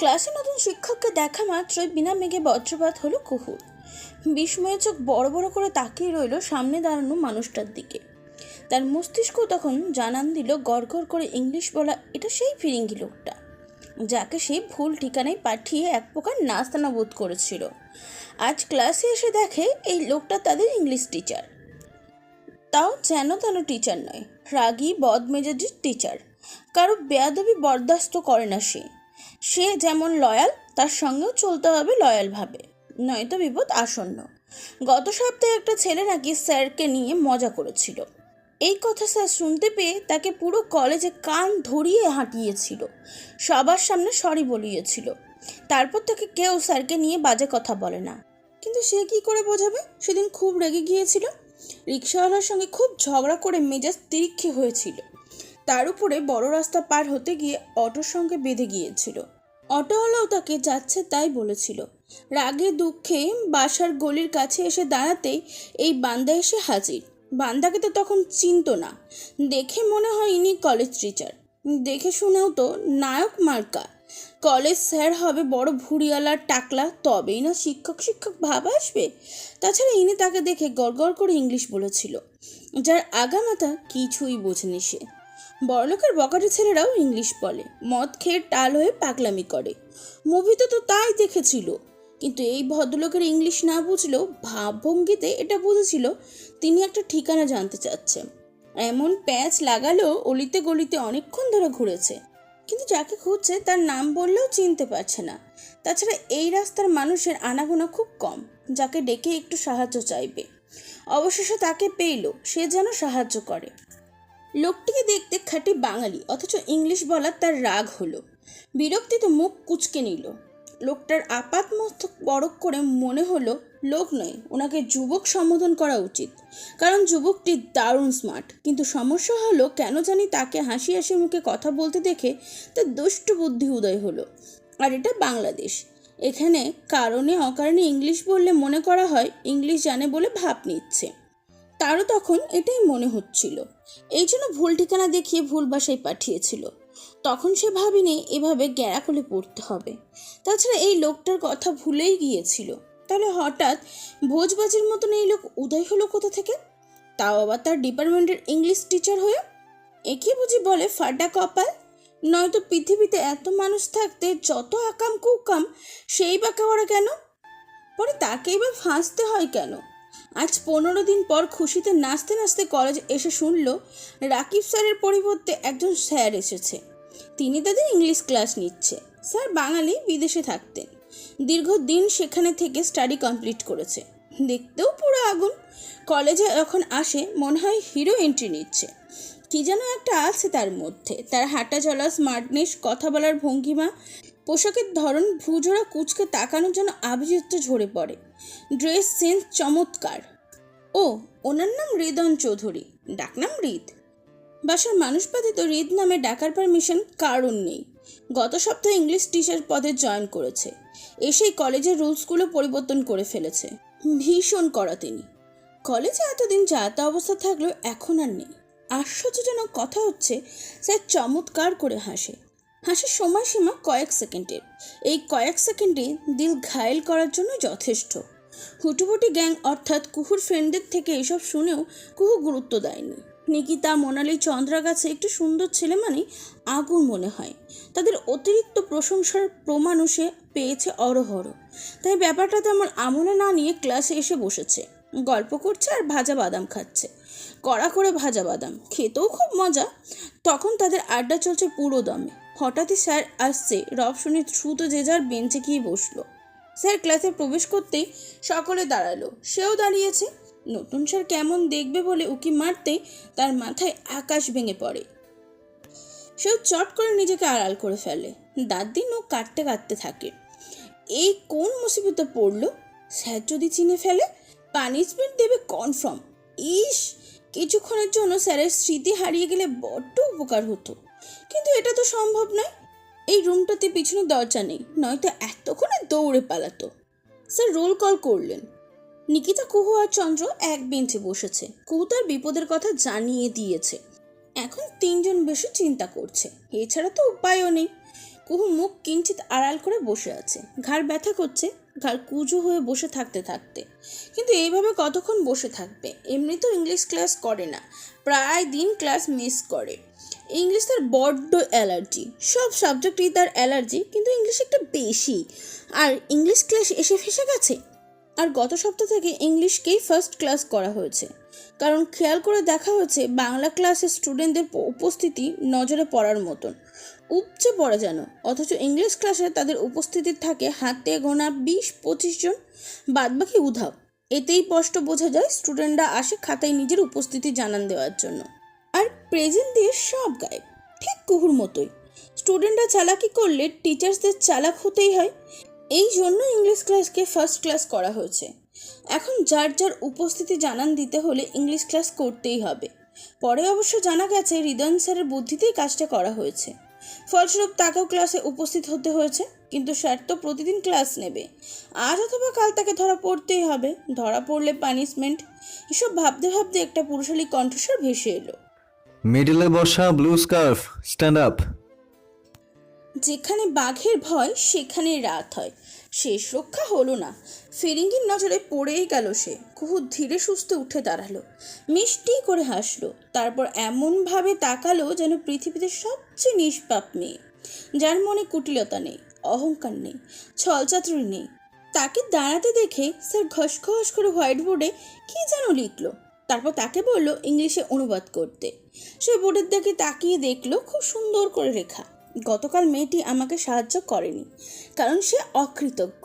ক্লাসে নতুন শিক্ষককে দেখা মাত্রই বিনা মেঘে বজ্রপাত হলো কুহুর। বিস্ময়ে চোখ বড় বড় করে তাকিয়ে রইল সামনে দাঁড়ানো মানুষটার দিকে। তার মস্তিষ্ক তখন জানান দিল, গড় করে ইংলিশ বলা, এটা সেই ফিরিঙ্গি লোকটা, যাকে সে ভুল ঠিকানায় পাঠিয়ে এক প্রকার নাস্তানা বোধ করেছিল। আজ ক্লাসে এসে দেখে এই লোকটা তাদের ইংলিশ টিচার। তাও যেন তেন টিচার নয়, রাগী, বদমেজাজির টিচার। কারও বেয়াদবি বরদাস্ত করে না সে। সে যেমন লয়াল, তার সঙ্গেও চলতে হবে লয়ালভাবে। নয়তো বিপদ আসন্ন। গত সপ্তাহে একটা ছেলে নাকি স্যারকে নিয়ে মজা করেছিল। এই কথা স্যার শুনতে পেয়ে তাকে পুরো কলেজে কান ধরিয়ে হাঁটিয়েছিল। সবার সামনে সরি বলিয়েছিল। তারপর তাকে কেউ স্যারকে নিয়ে বাজে কথা বলে না। কিন্তু সে কি করে বোঝাবে? সেদিন খুব রেগে গিয়েছিল। রিক্সাওয়ালার সঙ্গে খুব ঝগড়া করে মেজাজ তিরিক্ষে হয়েছিল। তার উপরে বড় রাস্তা পার হতে গিয়ে অটোর সঙ্গে বেঁধে গিয়েছিল। অটোওয়ালাও তাকে যাচ্ছে তাই বলেছিল। রাগে দুঃখে বাসার গলির কাছে এসে দাঁড়াতেই এই বান্দা এসে হাজির। বান্দাকে তো তখন চিনত না। দেখে মনে হয় ইনি কলেজ টিচার দেখে শুনেও তো নায়ক মার্কা। কলেজ স্যার হবে বড় ভুড়িয়ালার টাকলা, তবেই না শিক্ষক শিক্ষক ভাব আসবে? তাছাড়া ইনি তাকে দেখে গড়গড় করে ইংলিশ বলেছিল। যার আগামাথা কিছুই বোঝেনি সে। বড়লোকের বকাটে ছেলেরাও ইংলিশ বলে, মদ খেয়ে টাল হয়ে পাগলামি করে। মুভিতে তো তাই দেখেছিল। কিন্তু এই ভদ্রলোকের ইংলিশ না বুঝলেও ভাবভঙ্গিতে এটা বুঝেছিল তিনি একটা ঠিকানা জানতে চাচ্ছেন। এমন প্যাচ লাগালেও অলিতে গলিতে অনেকক্ষণ ধরে ঘুরেছে। কিন্তু যাকে খুঁজছে তার নাম বললেও চিনতে পারছে না। তাছাড়া এই রাস্তার মানুষের আনাগোনা খুব কম, যাকে ডেকে একটু সাহায্য চাইবে। অবশেষে তাকে পেইল, সে যেন সাহায্য করে। লোকটিকে দেখতে খাঁটি বাঙালি, অথচ ইংলিশ বলার তার রাগ হলো। বিরক্তিতে মুখ কুচকে নিল। লোকটার আপাত মস্তক বরক করে মনে হলো, লোক নয়, ওনাকে যুবক সম্বোধন করা উচিত। কারণ যুবকটি দারুণ স্মার্ট। কিন্তু সমস্যা হলো, কেন জানি তাকে হাসি হাসি মুখে কথা বলতে দেখে তার দুষ্টু বুদ্ধি উদয় হলো। আর এটা বাংলাদেশ। এখানে কারণে অকারণে ইংলিশ বললে মনে করা হয়, ইংলিশ জানে বলে ভাব নিচ্ছে। তারও তখন এটাই মনে হচ্ছিল। এই জন্য ভুল ঠিকানা দেখিয়ে ভুল বাসায় পাঠিয়েছিল। তখন সে ভাবিনি এভাবে গ্যারাকলে পড়তে হবে। তাছাড়া এই লোকটার কথা ভুলেই গিয়েছিল। তাহলে হঠাৎ ভোজবাজির মতন এই লোক উদয় হলো কোথা থেকে? তাও আবার তার ডিপার্টমেন্টের ইংলিশ টিচার হয়ে? একে বুঝি বলে ফাটা কপাল? নয়তো পৃথিবীতে এত মানুষ থাকতে যত আকাম কুকাম, সেই বাঁকা ওরা কেন? পরে তাকেই বা ফাঁসতে হয় কেন? আজ পনেরো দিন পর খুশিতে নাচতে নাচতে কলেজ এসে শুনল, রাকিব স্যারের পরিবর্তে একজন স্যার এসেছে। তিনি তাদের ইংলিশ ক্লাস নিচ্ছে। স্যার বাঙালি, বিদেশে থাকতেন। দীর্ঘদিন সেখানে থেকে স্টাডি কমপ্লিট করেছে। দেখতেও পুরো আগুন। কলেজে যখন আসে, মনে হয় হিরো এন্ট্রি নিচ্ছে। কি যেন একটা আছে তার মধ্যে। তার হাঁটা চলা স্মার্টনেস, কথা বলার ভঙ্গিমা পোশাকের ধরন, ভুজোড়া কুচকে তাকানোর জন্য আভিজাত্য ঝরে পড়ে। ড্রেস সেন্স চমৎকার। ও, ওনার নাম হৃদন চৌধুরী। ডাকনাম হৃদ বাসার মানুষ ব্যতীত হৃদ নামে ডাকার পারমিশন কারণ নেই। গত সপ্তাহে ইংলিশ টিচার পদে জয়েন করেছে। এসেই কলেজের রুলসগুলো পরিবর্তন করে ফেলেছে। ভীষণ করা তিনি। কলেজে এতদিন যাতা অবস্থা থাকলেও এখন আর নেই। আশ্চর্যজনক কথা হচ্ছে, স্যার চমৎকার করে হাসে। হাসির সময়সীমা কয়েক সেকেন্ডের। এই কয়েক সেকেন্ডে দিল ঘায়েল করার জন্য যথেষ্ট। হুটুপুটি গ্যাং অর্থাৎ কুহুর ফ্রেন্ডদের থেকে এসব শুনেও কুহু গুরুত্ব দেয়নি। নিকিতা, মোনালি চন্দ্রা কাছে একটু সুন্দর ছেলে মানে আগুন মনে হয়। তাদের অতিরিক্ত প্রশংসার প্রমাণও সে পেয়েছে অরহর। তাই ব্যাপারটা তেমন আমলে না নিয়ে ক্লাসে এসে বসেছে। গল্প করছে আর ভাজা বাদাম খাচ্ছে। কড়া করে ভাজা বাদাম। খেতেও খুব মজা। তখন তাদের আড্ডা চলছে পুরো দমে। হঠাৎই স্যার আসছে। রব শুনে দ্রুত যে যার বেঞ্চে গিয়ে বসল। স্যার ক্লাসে প্রবেশ করতেই সকলে দাঁড়াল। সেও দাঁড়িয়েছে। নতুন স্যার কেমন দেখবে বলে উকি মারতেই তার মাথায় আকাশ ভেঙে পড়ে। সেও চট করে নিজেকে আড়াল করে ফেলে। দাঁত দিয়ে নখ কাটতে কাটতে থাকে। এই কোন মুসিবতে পড়ল? স্যার যদি চিনে ফেলে পানিশমেন্ট দেবে কনফার্ম ইস, কিছুক্ষণের জন্য স্যারের স্মৃতি হারিয়ে গেলে বড্ড উপকার হতো। কিন্তু এটা তো সম্ভব নয়। এই রুমটাতে পিছনে দরজা নেই, নয়তো এতক্ষণে দৌড়ে পালাতো। স্যার, রোল কল করলেন। নিকিতা কুহু আর চন্দ্র এক বেঞ্চে বসেছে। কুহু তার বিপদের কথা জানিয়ে দিয়েছে। এখন তিনজন বেশি চিন্তা করছে। এছাড়া তো উপায়ও নেই। কুহু মুখ কিঞ্চিত আড়াল করে বসে আছে। ঘাড় ব্যথা করছে, ঘাড় কুজো হয়ে বসে থাকতে থাকতে। কিন্তু এইভাবে কতক্ষণ বসে থাকবে? এমনি তো ইংলিশ ক্লাস করে না। প্রায় দিন ক্লাস মিস করে। ইংলিশ তার বড্ড অ্যালার্জি। সব সাবজেক্টেই তার অ্যালার্জি, কিন্তু ইংলিশ একটু বেশি। আর ইংলিশ ক্লাস এসে ফেসে গেছে? আর গত সপ্তাহ থেকে ইংলিশকেই ফার্স্ট ক্লাস করা হয়েছে। কারণ খেয়াল করে দেখা হয়েছে, বাংলা ক্লাসের স্টুডেন্টদের উপস্থিতি নজরে পড়ার মতন। উপচে পড়ে যেন, অথচ ইংলিশ ক্লাসে তাদের উপস্থিতি থাকে হাতে গোনা বিশ, পঁচিশ জন, বাদবাকি উধাও। এতেই স্পষ্ট বোঝা যায় স্টুডেন্টরা আসে খাতায় নিজের উপস্থিতি জানান দেওয়ার জন্য। আর প্রেজেন্ট দিয়ে সব গায়েব, ঠিক কুহুর মতোই। স্টুডেন্টরা চালাকি করলে টিচার্সদের চালাক হতেই হয়। এই জন্য ইংলিশ ক্লাসকে ফার্স্ট ক্লাস করা হয়েছে। এখন যার যার উপস্থিতি জানান দিতে হলে ইংলিশ ক্লাস করতেই হবে। পরে অবশ্য জানা গেছে, হৃদয়ন স্যারের বুদ্ধিতেই কাজটা করা হয়েছে। ফলস্বরূপ তাকেও ক্লাসে উপস্থিত হতে হয়েছে, কিন্তু স্যার তো প্রতিদিন ক্লাস নেবে। আজ অথবা কাল তাকে ধরা পড়তেই হবে। ধরা পড়লে পানিশমেন্ট এসব ভাবতে ভাবতে একটা পুরুষালী কণ্ঠস্বর ভেসে এলো। মিডলে বসা ব্লু স্কার্ফ স্ট্যান্ড আপ যেখানে বাঘের ভয় সেখানে রাত হয়। শেষ রক্ষা হলো না। ফিরিঙ্গির নজরে পড়েই গেল সে। কুহু ধীরে সুস্থে উঠে দাঁড়াল। মিষ্টি করে হাসলো। তারপর এমনভাবে তাকালো যেন পৃথিবীতে সবচেয়ে নিষ্পাপ মেয়ে। যার মনে কুটিলতা নেই, অহংকার নেই, ছলচাতুরি নেই। তাকে দাঁড়াতে দেখে স্যার ঘস ঘস করে হোয়াইট বোর্ডে কী যেন লিখলো। তারপর তাকে বলল, ইংলিশে অনুবাদ করতে। সে বোর্ডের দিকে তাকিয়ে দেখল খুব সুন্দর করে লেখা, গতকাল মেয়েটি আমাকে সাহায্য করেনি, কারণ সে অকৃতজ্ঞ।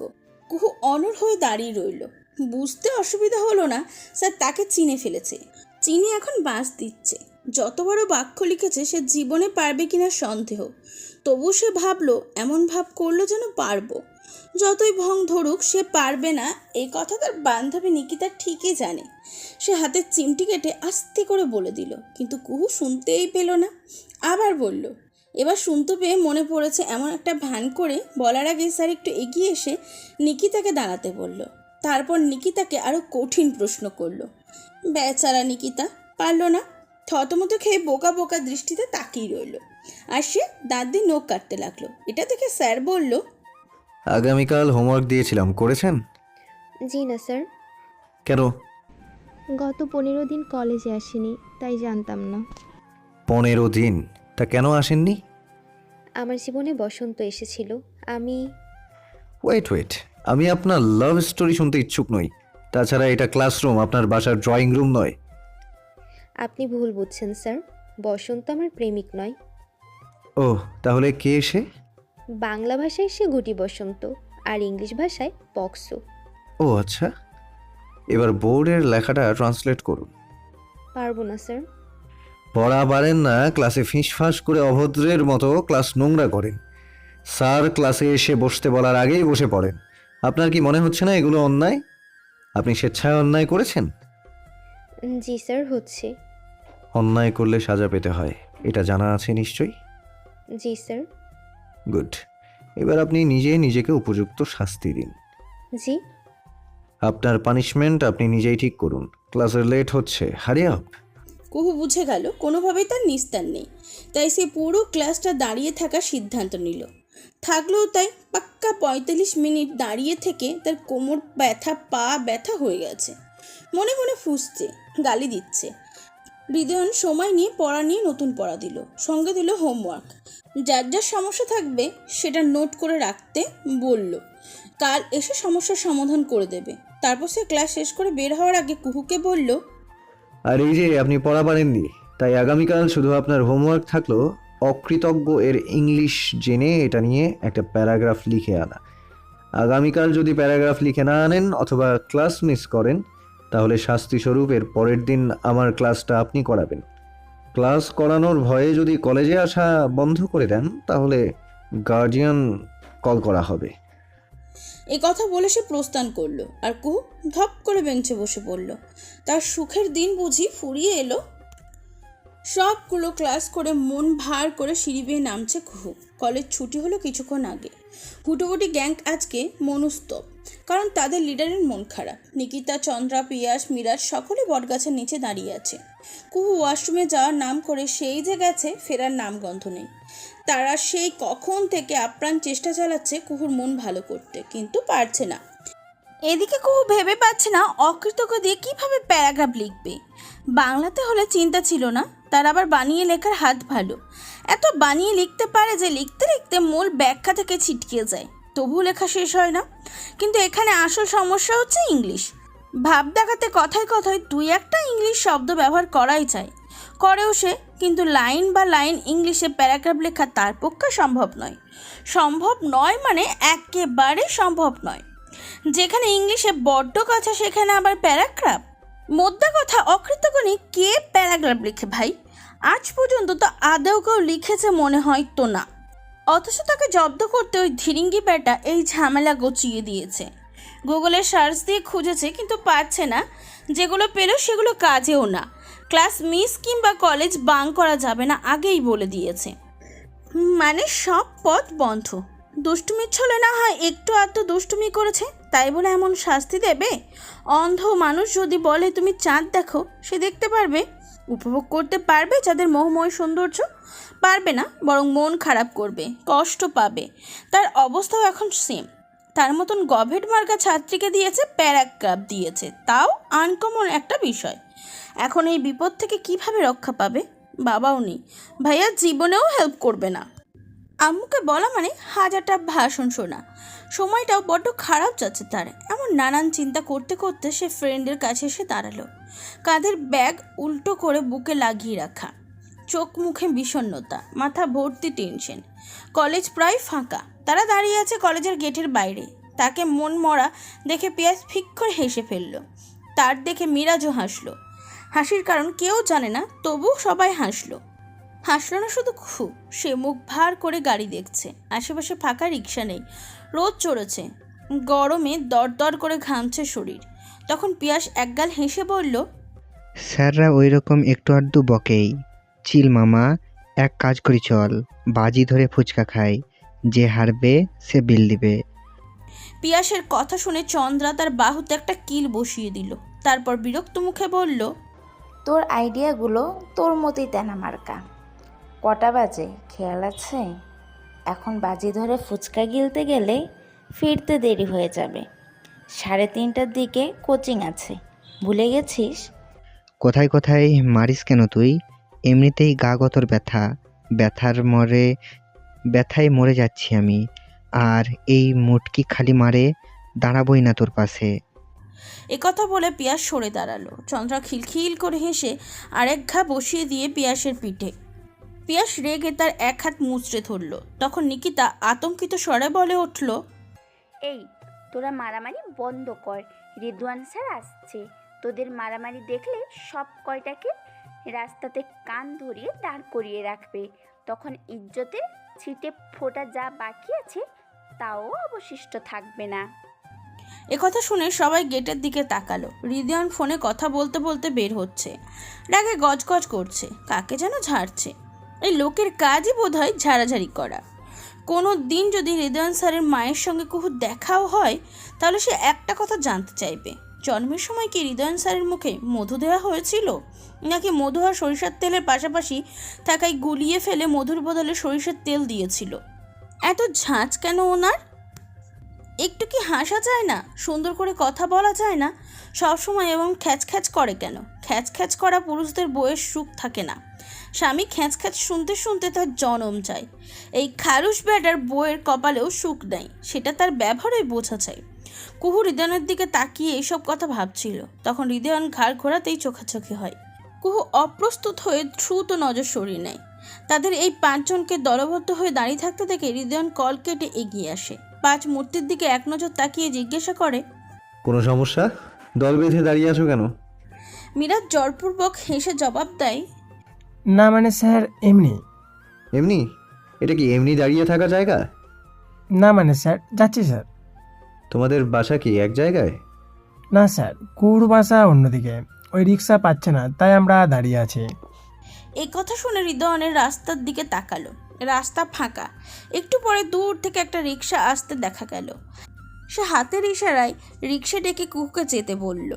কুহু অনর হয়ে দাঁড়িয়ে রইল। বুঝতে অসুবিধা হলো না, স্যার, তাকে চিনে ফেলেছে। চিনি এখন বাঁশ দিচ্ছে। যত বড় বাক্য লিখেছে, সে জীবনে পারবে কিনা সন্দেহ। তবু সে ভাবলো, এমন ভাব করল যেন পারব। যতই ভং ধরুক, সে পারবে না। এই কথা তার বান্ধবী নিকিতা ঠিকই জানে। সে হাতের চিমটি কেটে আস্তে করে বলে দিল, কিন্তু কুহু শুনতেই পেল না। আবার বলল, এবার শুনতে পেয়ে মনে পড়েছে এমন একটা ভান করে বলার আগে স্যার একটু এগিয়ে এসে নিকিতাকে দাঁড়াতে বলল। তারপর নিকিতাকে আরও কঠিন প্রশ্ন করল, বেচারা নিকিতা, পারল না। থতমত খেয়ে বোকা বোকা দৃষ্টিতে তাকিয়ে রইল। আর সে দাঁত দিয়ে নখ কাটতে লাগল। এটা দেখে স্যার বলল আগামীকাল হোমওয়ার্ক দিয়েছিলাম করেছেন? জি না স্যার। কেন? গত পনেরো দিন কলেজে আসিনি তাই জানতাম না। পনেরো দিন? তা কেন আসেননি? আমার জীবনে বসন্ত এসেছিল আমি ওয়েট ওয়েট আমি আপনার লাভ স্টোরি শুনতে ইচ্ছুক নই। তাছাড়া এটা ক্লাসরুম আপনার বাসার ড্রয়িং রুম নয়। আপনি ভুল বুঝছেন স্যার। বসন্ত আমার প্রেমিক নয়। ও তাহলে কে এসে বাংলা ভাষায় সে গুটি বসন্ত আর ইংলিশ ভাষায় পক্সো। ও আচ্ছা। এবার বোর্ডের লেখাটা ট্রান্সলেট করুন। পারব না স্যার। পড়া পারেন না ক্লাসে ফিসফাস করে অভদ্রের মতো ক্লাস নোংরা করেন। স্যার ক্লাসে এসে বসতে বলার আগেই বসে পড়েন। আপনার কি মনে হচ্ছে না এগুলো অন্যায়? আপনি স্বেচ্ছায় অন্যায় করেছেন? জি স্যার হচ্ছে। অন্যায় করলে সাজা পেতে হয় এটা জানা আছে নিশ্চয়ই? জি স্যার। গুড। এবার আপনি নিজে নিজেকে উপযুক্ত শাস্তি দিন। জি। আপনার পানিশমেন্ট আপনি নিজেই ঠিক করুন। ক্লাসের লেট হচ্ছে। হারি আপ কুহু বুঝে গেল কোনোভাবেই তার নিস্তার নেই। তাই সে পুরো ক্লাসটা দাঁড়িয়ে থাকার সিদ্ধান্ত নিল। থাকলেও তাই পাক্কা পঁয়তাল্লিশ মিনিট দাঁড়িয়ে থেকে তার কোমর ব্যথা পা ব্যথা হয়ে গেছে। মনে মনে ফুসছে গালি দিচ্ছে। হৃদয়ন সময় নিয়ে পড়া নিয়ে নতুন পড়া দিল, সঙ্গে দিল হোমওয়ার্ক যার যার সমস্যা থাকবে সেটা নোট করে রাখতে বলল। কাল এসে সমস্যার সমাধান করে দেবে। তারপর সে ক্লাস শেষ করে বের হওয়ার আগে কুহুকে বলল, আর এই যে আপনি পড়া পারেননি তাই আগামীকাল শুধু আপনার হোমওয়ার্ক থাকল অকৃতজ্ঞ এর ইংলিশ জেনে এটা নিয়ে একটা প্যারাগ্রাফ লিখে আনা। আগামীকাল যদি প্যারাগ্রাফ লিখে না আনেন অথবা ক্লাস মিস করেন তাহলে শাস্তি স্বরূপ এর পরের দিন আমার ক্লাসটা আপনি করাবেন। ক্লাস করানোর ভয়ে যদি কলেজে আসা বন্ধ করে দেন, তাহলে গার্জিয়ান কল করা হবে। এই কথা বলে সে প্রস্থান করল আর কুহু ধপ করে বেঞ্চে বসে পড়ল। তার সুখের দিন বুঝি ফুরিয়ে এলো। সবগুলো ক্লাস করে মন ভার করে সিঁড়ি বেয়ে নামছে কুহু কলেজ ছুটি হলো কিছুক্ষণ আগে। হুটোপুটি গ্যাং আজকে মনুস্তব। কারণ তাদের লিডারের মন খারাপ। নিকিতা, চন্দ্রা, পিয়াস, মিরাজ সকলে বটগাছের নিচে দাঁড়িয়ে আছে। কুহু ওয়াশরুমে যাওয়ার নাম করে সেই যে গেছে, ফেরার নামগন্ধ নেই। তারা সেই কখন থেকে আপ্রাণ চেষ্টা চালাচ্ছে কুহুর মন ভালো করতে, কিন্তু পারছে না। এদিকে কুহু ভেবে পাচ্ছে না অকৃতজ্ঞ দিয়ে কীভাবে প্যারাগ্রাফ লিখবে। বাংলাতে হলে চিন্তা ছিল না, তার আবার বানিয়ে লেখার হাত ভালো। এত বানিয়ে লিখতে পারে যে লিখতে লিখতে মূল ব্যাখ্যা থেকে ছিটকে যায়। তবু লেখা শেষ হয় না। কিন্তু এখানে আসল সমস্যা হচ্ছে ইংলিশ। ভাব দেখাতে কথায় কথায় দুই একটা ইংলিশ শব্দ ব্যবহার করাই চায় করেও সে, কিন্তু লাইন বা লাইন ইংলিশে প্যারাগ্রাফ লেখা তার পক্ষে সম্ভব নয়। সম্ভব নয় মানে একেবারে সম্ভব নয়। যেখানে ইংলিশে বড্ড কথা, সেখানে আবার প্যারাগ্রাফ। মোদ্দা কথা, অকৃতজ্ঞনি কে প্যারাগ্রাফ লিখে ভাই? আজ পর্যন্ত তো আদেও কেউ লিখেছে মনে হয় তো না। অথচ তাকে জব্দ করতে ওই ধিরিঙ্গি ব্যাটা এই ঝামেলা গচিয়ে দিয়েছে। গুগলে সার্চ দিয়ে খুঁজেছে, কিন্তু পাচ্ছে না। যেগুলো পেল সেগুলো কাজেও না। ক্লাস মিস কিংবা কলেজ বাং করা যাবে না আগেই বলে দিয়েছে। মানে সব পথ বন্ধ। দুষ্টুমির ছলে না হয় একটু আধটু দুষ্টুমি করেছে, তাই বলে এমন শাস্তি দেবে? অন্ধ মানুষ যদি বলে, তুমি চাঁদ দেখো, সে দেখতে পারবে। উপভোগ করতে পারবে যাদের মোহময় সৌন্দর্য পারবে না, বরং মন খারাপ করবে, কষ্ট পাবে। তার অবস্থাও এখন সেম তার মতন গভেট মার্কা ছাত্রীকে দিয়েছে প্যারাগ্রাফ দিয়েছে। তাও আনকমন একটা বিষয়। এখন এই বিপদ থেকে কীভাবে রক্ষা পাবে? বাবাও নেই। ভাইয়া জীবনেও হেল্প করবে না। আম্মুকে বলা মানে হাজারটা ভাষণ শোনা। সময়টাও বড্ড খারাপ যাচ্ছে তার। এমন নানান চিন্তা করতে করতে সে ফ্রেন্ডের কাছে এসে দাঁড়াল। কাঁধের ব্যাগ উল্টো করে বুকে লাগিয়ে রাখা। চোখ মুখে বিষণ্ণতা, মাথা ভর্তি টেনশন কলেজ প্রায় ফাঁকা। তারা দাঁড়িয়ে আছে কলেজের গেটের বাইরে। তাকে মন মরা দেখে পেঁয়াজ ফিক করে হেসে ফেলল। তার দেখে মিরাজও হাসলো। হাসির কারণ কেউ জানে না তবু সবাই হাসলো। হাসলো না শুধু খুব, সে মুখ ভার করে গাড়ি দেখছে। আশেপাশে ফাঁকা রিক্সা নেই। রোদ চড়েছে। গরমে দরদর করে ঘামছে শরীর। তখন পিয়াস একগাল হেসে বলল স্যাররা ওই রকম একটু আধটু বকেই। চিল মামা এক কাজ করি চল বাজি ধরে ফুচকা খাই। যে হারবে সে বিল দিবে। পিয়াসের কথা শুনে চন্দ্রা তার বাহুতে একটা কিল বসিয়ে দিল। তারপর বিরক্ত মুখে বলল তোর আইডিয়াগুলো তোর মতোই তেনা মার্কা। কটা বাজে? খেয়াল আছে? এখন বাজি ধরে ফুচকা গিলতে গেলে ফিরতে দেরি হয়ে যাবে। সাড়ে তিনটার দিকে কোচিং আছে। ভুলে গেছিস? কোথায় কোথায় মারিস কেন তুই? এমনিতেই গা গতর ব্যথা। ব্যথার মরে ব্যথায় মরে যাচ্ছি আমি। আর এই মুটকি খালি মারে দাঁড়াবই না তোর পাশে। একথা বলে পিয়াস সরে দাঁড়াল। চন্দ্রা খিলখিল করে হেসে আরেক ঘা বসিয়ে দিয়ে পিয়াসের পিঠে পিয়াস রেগে তার এক হাত মুচড়ে ধরল। তখন নিকিতা আতঙ্কিত স্বরে বলে উঠল এই তোরা মারামারি বন্ধ কর। রিদওয়ান স্যার আসছে। তোদের মারামারি দেখলে সব কয়টাকে রাস্তাতে কান ধরিয়ে দাঁড় করিয়ে রাখবে। তখন ইজ্জতে ছিটে ফোটা যা বাকি আছে তাও অবশিষ্ট থাকবে না। একথা শুনে সবাই গেটের দিকে তাকালো। হৃদয়ন ফোনে কথা বলতে বলতে বের হচ্ছে। রাগে গজগজ করছে। কাকে যেন ঝাড়ছে। এই লোকের কাজই বোধ হয় ঝাড়াঝাড়ি করা। কোনো দিন যদি হৃদয়ন স্যারের মায়ের সঙ্গে কুহু দেখাও হয়, তাহলে সে একটা কথা জানতে চাইবে। জন্মের সময় কি হৃদয়ন স্যারের মুখে মধু দেওয়া হয়েছিল? নাকি মধু আর সরিষার তেলের পাশাপাশি তাকাই গুলিয়ে ফেলে মধুর বদলে সরিষার তেল দিয়েছিল? এত ঝাঁজ কেন ওনার? একটু কি হাসা যায় না? সুন্দর করে কথা বলা যায় না? সবসময় এবং খ্যাচ খ্যাচ করে কেন? খ্যাচ খ্যাচ করা পুরুষদের বইয়ের সুখ থাকে না। স্বামী খ্যাচ খ্যাচ শুনতে শুনতে তার জনম যায় এই খারুস ব্যাটার বইয়ের কপালেও সুখ নেই সেটা তার ব্যবহারে বোঝা যায় কুহু হৃদয়নের দিকে তাকিয়ে এইসব কথা ভাবছিল তখন হৃদয়ন ঘাড় ঘোরাতেই চোখাচোখি হয়। কুহু অপ্রস্তুত হয়ে দ্রুত নজর সরিয়ে নেয়। তাদের এই পাঁচজনকে দলবদ্ধ হয়ে দাঁড়িয়ে থাকতে দেখে হৃদয়ন কল কেটে এগিয়ে আসে। পাঁচ মূর্তির দিকে এক নজর তাকিয়ে জিজ্ঞাসা করে কোনো সমস্যা? দল বেঁধে দাঁড়িয়ে আছো কেন? মিরাজ জোরপূর্বক হেসে জবাব দেয় না মানে স্যার এমনি। এমনি? এটা কি এমনি দাঁড়িয়ে থাকা জায়গা? না মানে স্যার যাচ্ছি স্যার। তোমাদের বাসা কি এক জায়গায়? না স্যার কুড় বাসা অন্যদিকে। ওই রিক্সা পাচ্ছে না তাই আমরা দাঁড়িয়ে আছি। এই কথা শুনে হৃদয়নের রাস্তার দিকে তাকালো। রাস্তা ফাঁকা। একটু পরে দূর থেকে একটা রিক্সা আসতে দেখা গেল। সে হাতের ইশারায় রিক্সা ডেকে কুহুকে যেতে বলল।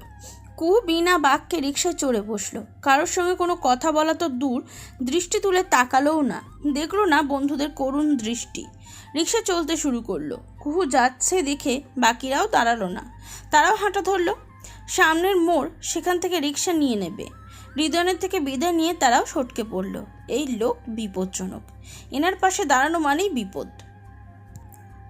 কুহু বিনা বাক্যে রিক্সায় চড়ে বসল। কারোর সঙ্গে কোনো কথা বলা তো দূর, দৃষ্টি তুলে তাকালোও না। দেখল না বন্ধুদের করুণ দৃষ্টি। রিক্সা চলতে শুরু করল। কুহু যাচ্ছে দেখে বাকিরাও দাঁড়াল না। তারাও হাঁটা ধরলো। সামনের মোড় সেখান থেকে রিক্সা নিয়ে নেবে। হৃদয়নের থেকে বিদায় নিয়ে তারাও সটকে পড়ল। এই লোক বিপজ্জনক। এনার পাশে দাঁড়ানো মানেই বিপদ।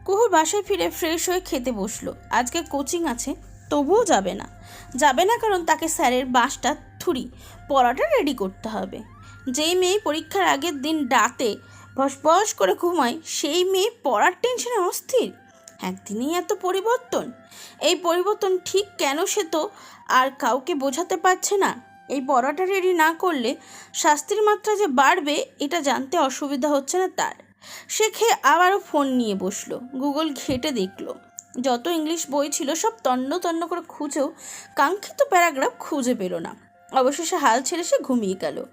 কুহুর বাসায় ফিরে ফ্রেশ হয়ে খেতে বসল। আজকে কোচিং আছে, তবুও যাবে না। যাবে না কারণ তাকে স্যারের বাসটা থুরি, পড়াটা রেডি করতে হবে। যেই মেয়ে পরীক্ষার আগের দিন রাতে বস করে ঘুমায়, সেই মেয়ে পড়ার টেনশনে অস্থির। একদিনেই এত পরিবর্তন। এই পরিবর্তন ঠিক কেন সে তো আর কাউকে বোঝাতে পারছে না। এই পড়াটা রেডি না করলে শাস্তির মাত্রা যে বাড়বে, এটা জানতে অসুবিধা হচ্ছে না তার। সে খেয়ে আবারও ফোন নিয়ে বসল। গুগল ঘেটে দেখল। যত ইংলিশ বই ছিল সব তন্ন তন্ন করে খুঁজেও কাঙ্ক্ষিত প্যারাগ্রাফ খুঁজে পেল না। অবশেষে হাল ছেড়ে সে ঘুমিয়ে গেল।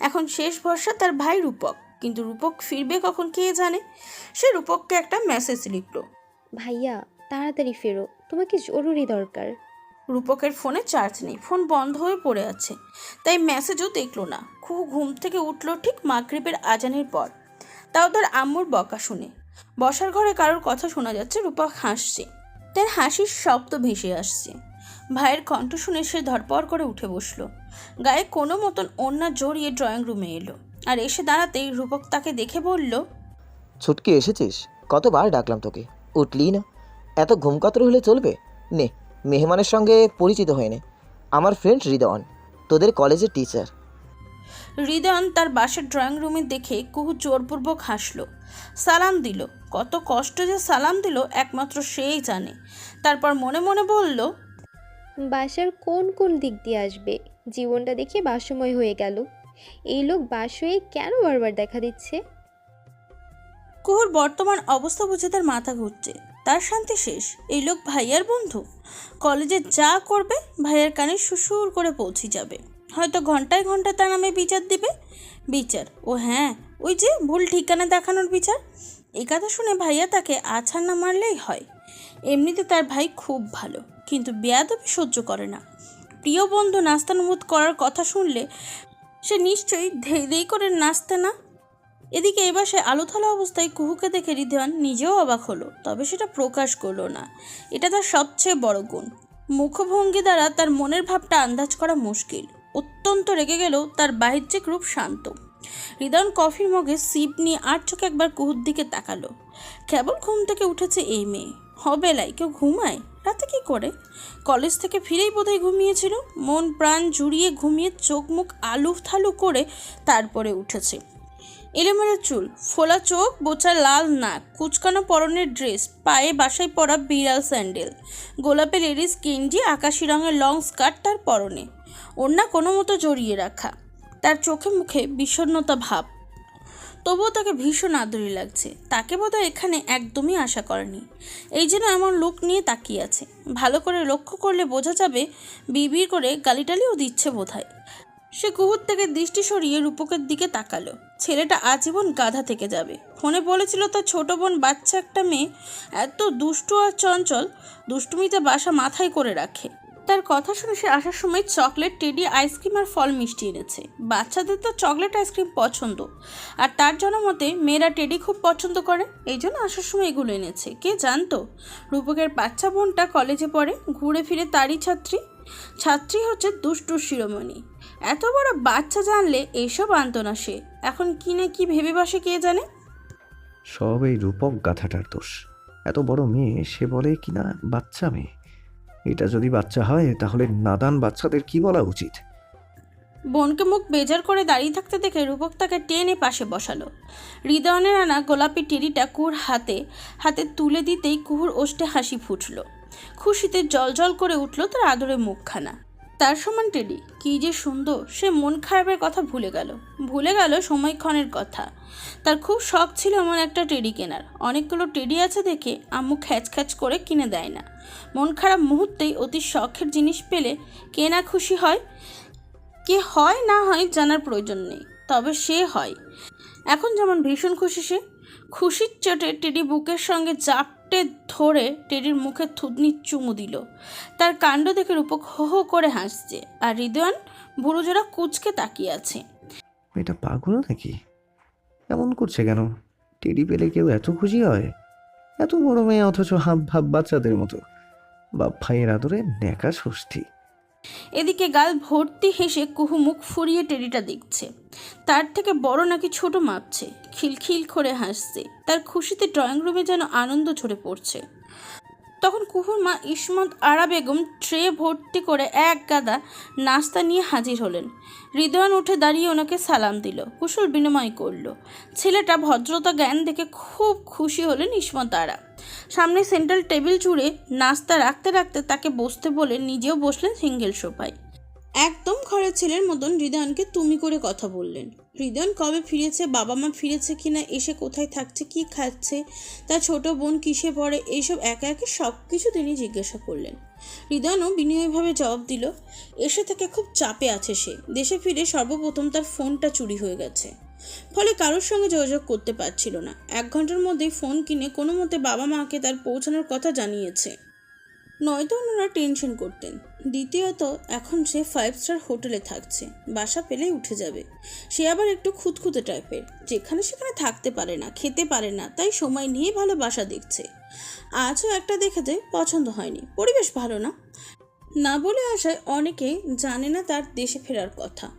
এখন শেষ ভরসা তার ভাই রূপক। কিন্তু রূপক ফিরবে কখন কে জানে? সে রূপককে একটা মেসেজ লিখলো। ভাইয়া তাড়াতাড়ি ফেরো। তোমাকে জরুরি দরকার। রূপকের ফোনে চার্জ নেই। ফোন বন্ধ হয়ে পড়ে আছে। তাই মেসেজও দেখল না। খুব ঘুম থেকে উঠল ঠিক মাগরিবের আজানের পর। তাও তার আম্মুর বকা শুনে। বসার ঘরে কারোর কথা শোনা যাচ্ছে রূপক হাসছে। তার হাসির শব্দ ভেসে আসছে। ভাইয়ের কণ্ঠ শুনে সে ধরপড় করে উঠে বসল। গায়ে কোনো মতন ওড়না জড়িয়ে ড্রয়িং রুমে এলো। আর এসে দাঁড়াতেই রূপক তাকে দেখে বলল, ছুটকি, এসেছিস? কতবার ডাকলাম তোকে? উঠলি না? এত ঘুমকাতর হলে চলবে? নে, মেহমানের সঙ্গে পরিচিত হয়ে নে। আমার ফ্রেন্ড হৃদয়ন, তোদের কলেজের টিচার হৃদয়ন তার বাসার ড্রয়িং রুমে দেখে কুহু জোরপূর্বক হাসলো। সালাম দিল। কত কষ্ট যে সালাম দিল একমাত্র সেই জানে। তারপর মনে মনে বলল বাসার কোন কোন দিক দিয়ে আসবে? জীবনটা দেখে বাসময় হয়ে গেল। এই লোক বাস হয়ে কেন বারবার দেখা দিচ্ছে? কুহুর বর্তমান অবস্থা বুঝে তার মাথা ঘুরছে। তার শান্তি শেষ। এই লোক ভাইয়ার বন্ধু। কলেজে যা করবে ভাইয়ার কানে সুসুর করে পৌঁছে যাবে। হয়তো ঘন্টায় ঘণ্টা তার নামে বিচার দিবে? বিচার? ও হ্যাঁ ওই যে ভুল ঠিকানা দেখানোর বিচার? এই কথা শুনে ভাইয়া তাকে আছাড় না মারলেই হয়। এমনিতে তার ভাই খুব ভালো, কিন্তু বেয়াদবি সহ্য করে না। প্রিয় বন্ধু নাস্তানুবোধ করার কথা শুনলে সে নিশ্চয়ই ধেই ধেই করে নাচতে না? এদিকে এ বাসায় আলোথালা অবস্থায় কুহুকে দেখে রিধান নিজেও অবাক হলো, তবে সেটা প্রকাশ করল না। এটা তার সবচেয়ে বড় গুণ। মুখভঙ্গি দ্বারা তার মনের ভাবটা আন্দাজ করা মুশকিল। অত্যন্ত রেগে গেলেও তার বাহ্যিক রূপ শান্ত। হৃদয়ন কফির মগে সিপ নিয়ে আর চোখে একবার কুহুর দিকে তাকালো। কেবল ঘুম থেকে উঠেছে এই মেয়ে। হবেলাই কেউ ঘুমায়? রাতে কি করে? কলেজ থেকে ফিরেই বোধহয় ঘুমিয়েছিল। মন প্রাণ জুড়িয়ে ঘুমিয়ে চোখ মুখ আলু থালু করে তারপরে উঠেছে। এলোমেলো চুল, ফোলা চোখ, বোচা লাল নাক, কুচকানো পরনের ড্রেস, পায়ে বাসায় পরা বিড়াল স্যান্ডেল, গোলাপে লেডিস গেঞ্জি, আকাশি রঙের লং স্কার্ট তার পরনে। ওড়না কোনো মতো জড়িয়ে রাখা। তার চোখে মুখে বিষণ্ণতা ভাব। তবুও তাকে ভীষণ আদরি লাগছে। তাকে বোধহয় এখানে একদমই আশা করেনি। এই যেন এমন লোক নিয়ে তাকিয়ে আছে। ভালো করে লক্ষ্য করলে বোঝা যাবে বিড়বিড় করে গালিটালিও দিচ্ছে বোধহয়। সে কুহুর থেকে দৃষ্টি সরিয়ে রূপকের দিকে তাকালো। ছেলেটা আজীবন গাধা থেকে যাবে। ফোনে বলেছিল তার ছোট বোন বাচ্চা একটা মেয়ে। এত দুষ্টু আর চঞ্চল, দুষ্টুমিতে বাসা মাথায় করে রাখে। তার কথা শুনে সে আসার সময় চকলেট, টেডি আইসক্রিম আর ফল মিষ্টি এনেছে। বাচ্চাদের তো চকলেট আইসক্রিম পছন্দ। আর তার জনমতে মেয়েরা টেডি খুব পছন্দ করে, এই জন্য আসার সময় এগুলো এনেছে। কে জানতো? রূপকের বাচ্চা বোনটা কলেজে পড়ে, ঘুরে ফিরে তারই ছাত্রী। ছাত্রী হচ্ছে দুষ্টু শিরোমণি। এত বড় বাচ্চা জানলে এসব আনতো না সে। এখন কি না কি ভেবে বসে কে জানে? সব এই রূপক গাথাটার দোষ। এত বড় মেয়ে, সে বলে কিনা বাচ্চা মেয়ে। এটা যদি বাচ্চা হয়, তাহলে নাদান বাচ্চাদের কি বলা উচিত? বোনকে মুখ বেজার করে দাঁড়িয়ে থাকতে দেখে রূপক তাকে টেনে পাশে বসালো। হৃদয়নের আনা গোলাপি টেরিটা কুহুর হাতে হাতে তুলে দিতেই কুহুর ওষ্টে হাসি ফুটল। খুশিতে জলজল করে উঠল তার আদরে মুখখানা। তার সমান টেডি। কি যে সুন্দর, সে মন খারাপের কথা ভুলে গেল। ভুলে গেল সময়ক্ষণের কথা। তার খুব শখ ছিল এমন একটা টেডি কেনার। অনেকগুলো টেডি আছে দেখে আম্মু খ্যাচ খ্যাচ করে কিনে দেয় না। মন খারাপ মুহূর্তেই অতি শখের জিনিস পেলে কে না খুশি হয়, কে হয় না হয় জানার প্রয়োজন নেই। তবে সে হয়। এখন যেমন ভীষণ খুশি সে, খুশির চোটে টেডি বুকের সঙ্গে জাপ ঠোঁটে ধরে টেরির মুখে থুতনি চুমু দিল। তার কাণ্ড দেখে রূপক হো হো করে হাসছে আর হৃদয়ন ভুরুজোড়া কুচকে তাকিয়ে আছে। এটা পাগল নাকি? এমন করছে কেন? টেরি পেলে কেউ এত খুশি হয়? এত বড় মেয়ে অথচ হাব ভাব বাচ্চাদের মতো। বাপ ভাইয়ের আদরে ন্যাকা ষষ্ঠী। এদিকে গাল ভর্তি হেসে কুহু মুখ ফুরিয়ে টেরিটা দেখছে। তার থেকে বড় নাকি ছোট মাপছে। খিলখিল করে হাসছে। তার খুশিতে ড্রয়িং রুমে যেন আনন্দ ঝরে পড়ছে। তখন কুহুর মা ইসমত আরা বেগম ট্রে ভর্তি করে এক গাদা নাস্তা নিয়ে হাজির হলেন। হৃদয়ান উঠে দাঁড়িয়ে ওনাকে সালাম দিল। কুশল বিনিময় করল। ছেলেটা ভদ্রতা, জ্ঞান দেখে খুব খুশি হলেন ইসমতারা। সামনে সেন্ট্রাল টেবিল জুড়ে নাস্তা রাখতে রাখতে তাকে বসতে বলে নিজেও বসলেন সিঙ্গেল সোফায়। একদম ঘরের ছেলের মতন হৃদয়নকে তুমি করে কথা বললেন। হৃদয়ন কবে ফিরেছে, বাবা মা ফিরেছে কিনা, এসে কোথায় থাকছে, কি খাচ্ছে, তার ছোট বোন কিসে পড়ে এইসব একে একে সব কিছু তিনি জিজ্ঞাসা করলেন। হৃদয়নও বিনয়ীভাবে জবাব দিল, এসে থেকে খুব চাপে আছে সে। দেশে ফিরে সর্বপ্রথম তার ফোনটা চুরি হয়ে গেছে। ফলে কারোর সঙ্গে যোগাযোগ করতে পারছিল না। এক ঘণ্টার মধ্যেই ফোন কিনে কোনো মতে বাবা মাকে তার পৌঁছানোর কথা জানিয়েছে। নয়তো ওনারা টেনশন করতেন। দ্বিতীয়ত, এখন সে ফাইভ স্টার হোটেলে থাকছে, বাসা পেলেই উঠে যাবে। সে আবার একটু খুঁতখুঁতে টাইপের, যেখানে সেখানে থাকতে পারে না, খেতে পারে না, তাই সময় নিয়ে ভালো বাসা দেখছে। আজও একটা দেখেতে পছন্দ হয়নি, পরিবেশ ভালো না? না বলে আসায় অনেকে জানে না তার দেশে ফেরার কথা।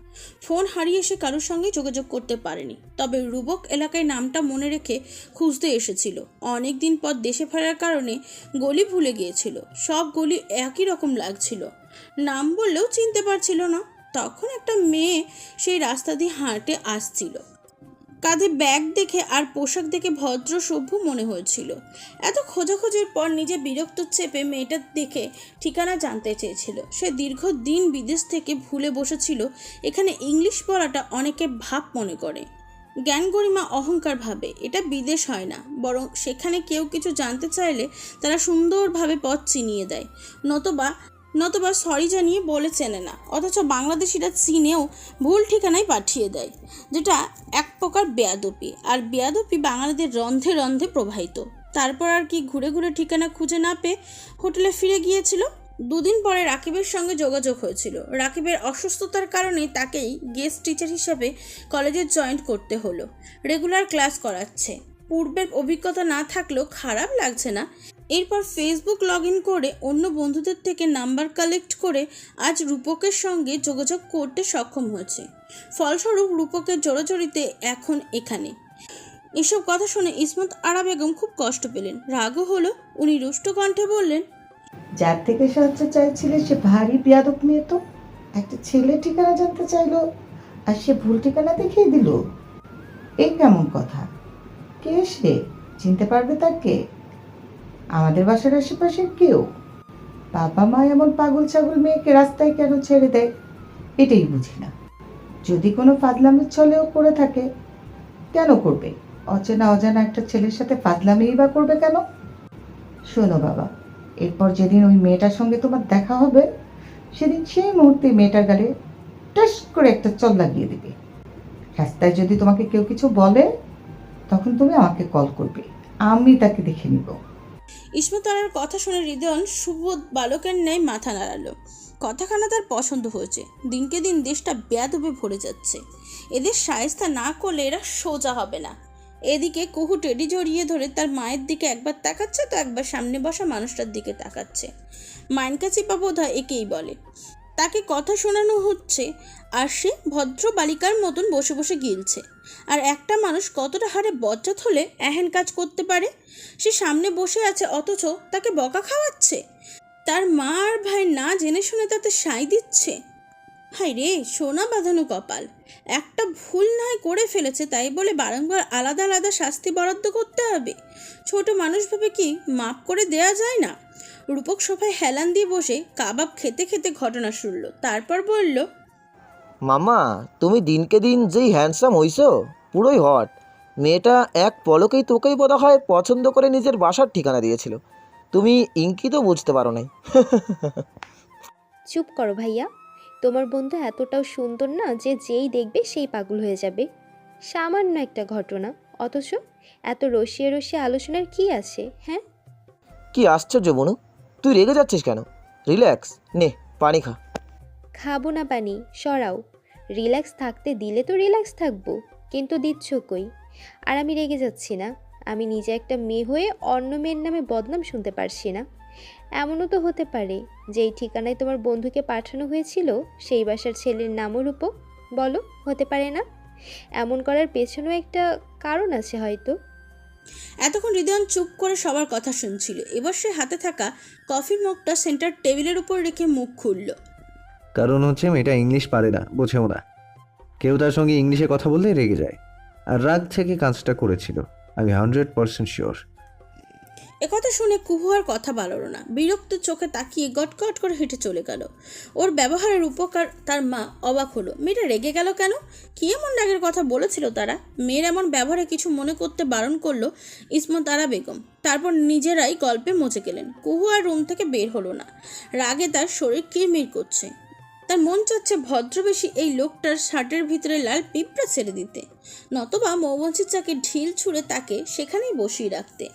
ফোন হারিয়ে সে কারোর সঙ্গে যোগাযোগ করতে পারেনি। তবে রুবক এলাকায় নামটা মনে রেখে খুঁজতে এসেছিল। অনেক দিন পর দেশে ফেরার কারণে গলি ভুলে গিয়েছিল। সব গলি একই রকম লাগছিল। নাম বললেও চিনতে পারছিল না। তখন একটা মেয়ে সেই রাস্তা দিয়ে হাঁটে আসছিল। কাঁধে ব্যাগ দেখে আর পোশাক দেখে ভদ্র সভ্য মনে হয়েছিল। এত খোঁজাখোঁজির পর নিজে বিরক্ত চেপে মেয়েটার দেখে ঠিকানা জানতে চেয়েছিল। সে দীর্ঘ দিন বিদেশ থেকে ভুলে বসেছিল। এখানে ইংলিশ পড়াটা অনেকে ভাব মনে করে। জ্ঞান গরিমা অহংকার ভাবে, এটা বিদেশ হয় না। বরং সেখানে কেউ কিছু জানতে চাইলে তারা সুন্দরভাবে পথ চিনিয়ে দেয়। নতবা নতবা সরি জানিয়ে বলে চেনে না। অথচ বাংলাদেশিরা চীনেও ভুল ঠিকানায় পাঠিয়ে দেয়, যেটা এক প্রকার বেয়াদপি। আর বেয়াদপি বাঙালিদের রন্ধে রন্ধে প্রবাহিত। তারপর আর কি ঘুরে ঘুরে ঠিকানা খুঁজে না পেয়ে হোটেলে ফিরে গিয়েছিল? দুদিন পরে রাকিবের সঙ্গে যোগাযোগ হয়েছিল। রাকিবের অসুস্থতার কারণে তাকেই গেস্ট টিচার হিসেবে কলেজে জয়েন্ট করতে হলো। রেগুলার ক্লাস করাচ্ছে। পূর্বের অভিজ্ঞতা না থাকলেও খারাপ লাগছে না। এরপর ফেসবুক লগ ইন করে অন্য বন্ধুদের থেকে নাম্বার কালেক্ট করে আজ রূপকের সঙ্গে যোগাযোগ করতে সক্ষম হয়েছে। ফলস্বরূপ রূপকের জড়োজড়িতে এখন এখানে। এসব কথা শুনে ইসমত আরা বেগম খুব কষ্ট পেলেন। রাগও হলো, উনি রুষ্ট কণ্ঠে বললেন, যার থেকে সাহায্য চাইছিলে সে ভারী বিয়াদক মেয়ে তো। একটা ছেলে ঠিকানা জানতে চাইলো আর সে ভুল ঠিকানা দেখিয়ে দিল। এই কেমন কথা? কে সে? চিনতে পারবে তাকে আমাদের বাসার আশেপাশের কেউ? বাবা মা এমন পাগল ছাগল মেয়েকে রাস্তায় কেন ছেড়ে দেয়? এটাই বুঝি না। যদি কোনো ফাদলামের ছলেও করে থাকে, কেন করবে? অচেনা অজানা একটা ছেলের সাথে ফাদলামিই বা করবে কেন? শোনো বাবা, এরপর যেদিন ওই মেয়েটার সঙ্গে তোমার দেখা হবে, সেদিন সেই মুহূর্তে মেয়েটার গালে টাস করে একটা চল লাগিয়ে দেবে। রাস্তায় যদি তোমাকে কেউ কিছু বলে, তখন তুমি আমাকে কল করবে। আমি তাকে দেখে নিব। ইসমত আরার কথা শুনে হৃদয়ন সুবোধ বালকের ন্যায় মাথা নাড়ালো। কথাখানা তার পছন্দ হয়েছে। দিনকে দিন দেশটা ব্যাদবে ভরে যাচ্ছে। এদের সায়স্তা না করলে এরা সোজা হবে না। এদিকে কুহু টেডি জড়িয়ে ধরে তার মায়ের দিকে একবার তাকাচ্ছে তো একবার সামনে বসা মানুষটার দিকে তাকাচ্ছে। মাইনকা চিপা একেই বলে। তাকে কথা শোনানো হচ্ছে আর সে ভদ্র বালিকার মতন বসে বসে গিলছে। আর একটা মানুষ কতটা হারে বজ্জাত হলে এহেন কাজ করতে পারে? সে সামনে বসে আছে অথচ তাকে বকা খাওয়াচ্ছে? তার মা আর ভাই না জেনে শুনে তাতে সাই দিচ্ছে? হাই রে, সোনা বাঁধানো কপাল। একটা ভুল নাই করে ফেলেছে তাই বলে বারংবার আলাদা আলাদা শাস্তি বরাদ্দ করতে হবে। ছোট মানুষ ভাবে কি মাপ করে দেয়া যায় না? রূপক সোফায় হেলান দিয়ে বসে কাবাব খেতে খেতে ঘটনা শুনল। তারপর বলল মামা তুমি দিনকে দিন যেই হ্যান্ডসাম হইছো পুরোই হট মেয়েটা এক পলকেই তোকেই বোধ হয় পছন্দ করে নিজের বাসার ঠিকানা দিয়েছিল। তুমি ইঙ্কিতও বুঝতে পারো নাই। চুপ করো ভাইয়া। তোমার বন্ধু এতটাও সুন্দর না যে যেই দেখবে সেই পাগল হয়ে যাবে। সামান্য একটা ঘটনা অথচ এত রসিয়ে রসিয়ে আলোচনার কি আছে হ্যাঁ? কি আশ্চর্য বনু তুই রেগে যাচ্ছিস কেন? রিল্যাক্স নে পানি খা। খাব না পানি, সরাও। রিল্যাক্স থাকতে দিলে তো রিল্যাক্স থাকব, কিন্তু দিচ্ছ কই? আর আমি রেগে যাচ্ছি না। আমি নিজে একটা মেয়ে হয়ে অন্য মেয়ের নামে বদনাম শুনতে পারছি না। এমনও তো হতে পারে যে এই ঠিকানায় তোমার বন্ধুকে পাঠানো হয়েছিল, সেই বাসার ছেলের নামও রূপক বলো, হতে পারে না? এমন করার পেছনেও একটা কারণ আছে হয়তো। এতক্ষণ হৃদয়ন চুপ করে সবার কথা শুনছিল। এবার সে হাতে থাকা কফির মগটা সেন্টার টেবিলের উপর রেখে মুখ খুলল। কারণ হচ্ছে মেয়েটা ইংলিশ পারে না, বোঝেও না। কেউ তার সঙ্গে ইংলিশে কথা বললে রেগে যায়। আর রাগ থেকে কাজটা করেছিল, আমি হান্ড্রেড পার্সেন্ট শিওর। একথা শুনে কুহু আর কথা বাড়ল না। বিরক্ত চোখে তাকিয়ে গটগট করে হেঁটে চলে গেল। ওর ব্যবহারের উপকার তার মা অবাক হলো। মেয়েটা রেগে গেল কেন? কি এমন রাগের কথা বলেছিল তারা? মেয়ের এমন ব্যবহারে কিছু মনে করতে বারণ করল ইসমত তারা বেগম। তারপর নিজেরাই গল্পে মচে গেলেন। কুহু আর রুম থেকে বের হলো না। রাগে তার শরীর কিরমির করছে। তার মন চাচ্ছে ভদ্রবেশী এই লোকটার শার্টের ভিতরে লাল পিঁপড়া ছেড়ে দিতে। নতবা মৌবঞ্চির চাকে ঢিল ছুঁড়ে তাকে সেখানেই বসিয়ে রাখতে।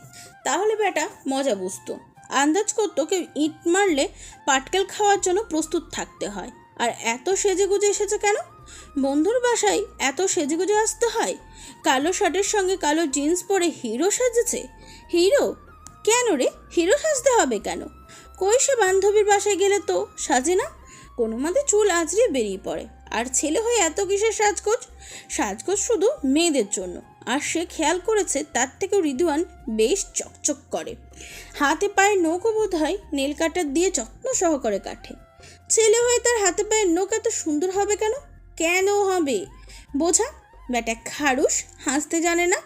তাহলে বেটা, মজা বুঝতো। আন্দাজ করতো কেউ ইট মারলে পাটকেল খাওয়ার জন্য প্রস্তুত থাকতে হয়। আর এত সেজেগুজে এসেছে কেন? বন্ধুর বাসায় এত সেজেগুজে আসতে হয়? কালো শার্টের সঙ্গে কালো জিন্স পরে হিরো সাজেছে? হিরো? কেন রে? হিরো সাজতে হবে কেন? কই সে বান্ধবীর বাসায় গেলে তো সাজে না? কোনো মতে চুল আঁচড়িয়ে বেরিয়ে পড়ে। আর ছেলে হয়ে এত কিসের সাজগোজ? সাজগোজ শুধু মেয়েদের জন্য। আর সে খেয়াল করেছে তার থেকেও রিদুয়ান বেশ চকচক করে। হাতে পায়ে নৌকো বোধ হয় নেল কাটার দিয়ে যত্ন সহকারে কাটে। ছেলে হয়ে তার হাতে পায়ে নৌক এত সুন্দর হবে কেন? কেন হবে? বোঝা? ব্যাটা খারুস হাসতে জানে না।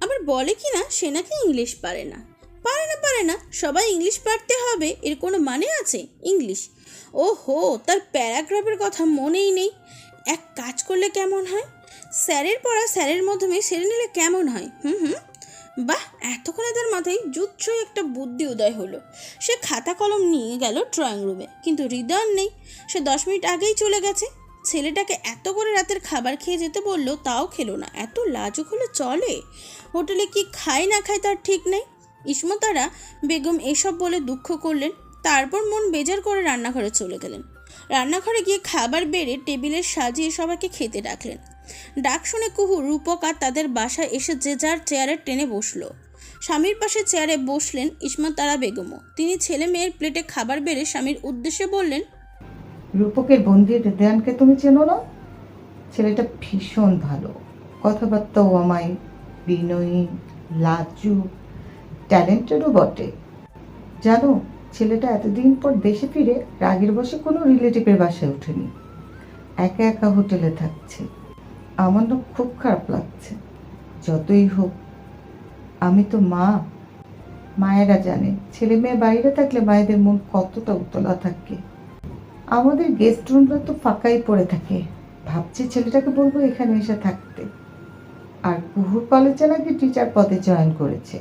আবার বলে কি না, সে নাকি ইংলিশ পারে না। পারে না পারে না, সবাই ইংলিশ পারতে হবে, এর কোনো মানে আছে? ইংলিশ। ও হো তার প্যারাগ্রাফের কথা মনেই নেই। এক কাজ করলে কেমন হয়? স্যারের পড়া স্যারের মাধ্যমে সেরে নিলে কেমন হয়? হুম হুম। বাহ, এতক্ষণে তার মাথায় জুৎসই একটা বুদ্ধি উদয় হলো। সে খাতা কলম নিয়ে গেল ড্রয়িং রুমে, কিন্তু হৃদয় নেই। সে দশ মিনিট আগেই চলে গেছে। ছেলেটাকে এত করে রাতের খাবার খেয়ে যেতে বলল, তাও খেলো না। এত লাজুক হলে চলে? হোটেলে কি খায় না খায় তার ঠিক নেই? ইসমতারা বেগম এসব বলে দুঃখ করলেন। তারপর মন বেজার করে রান্নাঘরে চলে গেলেন। রান্নাঘরে গিয়ে খাবার বেড়ে টেবিলে সাজিয়ে সবাইকে খেতে ডাকলেন। ডাক শুনে কুহু, রূপক আর তাদের বাসায় এসে যে যার চেয়ারে টেনে বসল। স্বামীর পাশে চেয়ারে বসলেন ইসমত তারা বেগমও। তিনি ছেলে মেয়ের প্লেটে খাবার বেড়ে স্বামীর উদ্দেশ্যে বললেন, রূপকের বন্দি হৃদয়ানকে তুমি চেনো না? ছেলেটা ভীষণ ভালো। কথাবার্তাও আমায় বিনয়ী লাজু ট্যালেন্টেডও বটে। জানো ছেলেটা এতদিন পর দেশে ফিরে রাগের বসে কোনো রিলেটিভের বাসায় ওঠেনি। একা একা হোটেলে থাকছে। আমার না খুব খারাপ লাগছে। যতই হোক, আমি তো মা। মায়েরা জানে, ছেলে মেয়ে বাইরে থাকলে মায়েদের মন কতটা উতলা থাকে। আমাদের গেস্ট রুমটা তো ফাঁকাই পড়ে থাকে। ভাবছি ছেলেটাকে বলব এখানে এসে থাকতে। আর কুহুর কলেজে নাকি টিচার পদে জয়েন করেছে।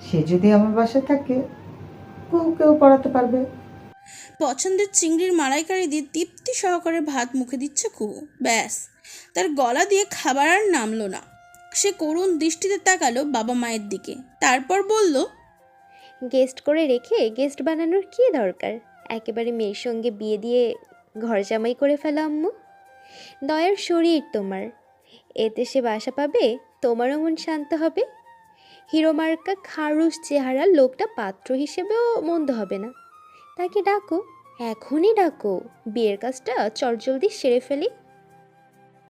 সে যদি আমার বাসায় থাকে কুহুকেও পড়াতে পারবে। পছন্দের চিংড়ির মালাইকারি দিয়ে তৃপ্তি সহকারে ভাত মুখে দিচ্ছে কুহু ব্যাস তার গলা দিয়ে খাবার আর নামলো না। সে করুণ দৃষ্টিতে তাকালো বাবা মায়ের দিকে। তারপর বলল গেস্ট করে রেখে গেস্ট বানানোর কী দরকার? একেবারে মেয়ের সঙ্গে বিয়ে দিয়ে ঘর জামাই করে ফেলা আম্মু। দয়ার শরীর তোমার। এতে সে বাসা পাবে তোমারও মন শান্ত হবে। হিরোমার্কা খারুশ চেহারা লোকটা পাত্র হিসেবেও মন্দ হবে না। তাকে ডাকো, এখনই ডাকো। বিয়ের কাজটা চটজলদি সেরে ফেলি।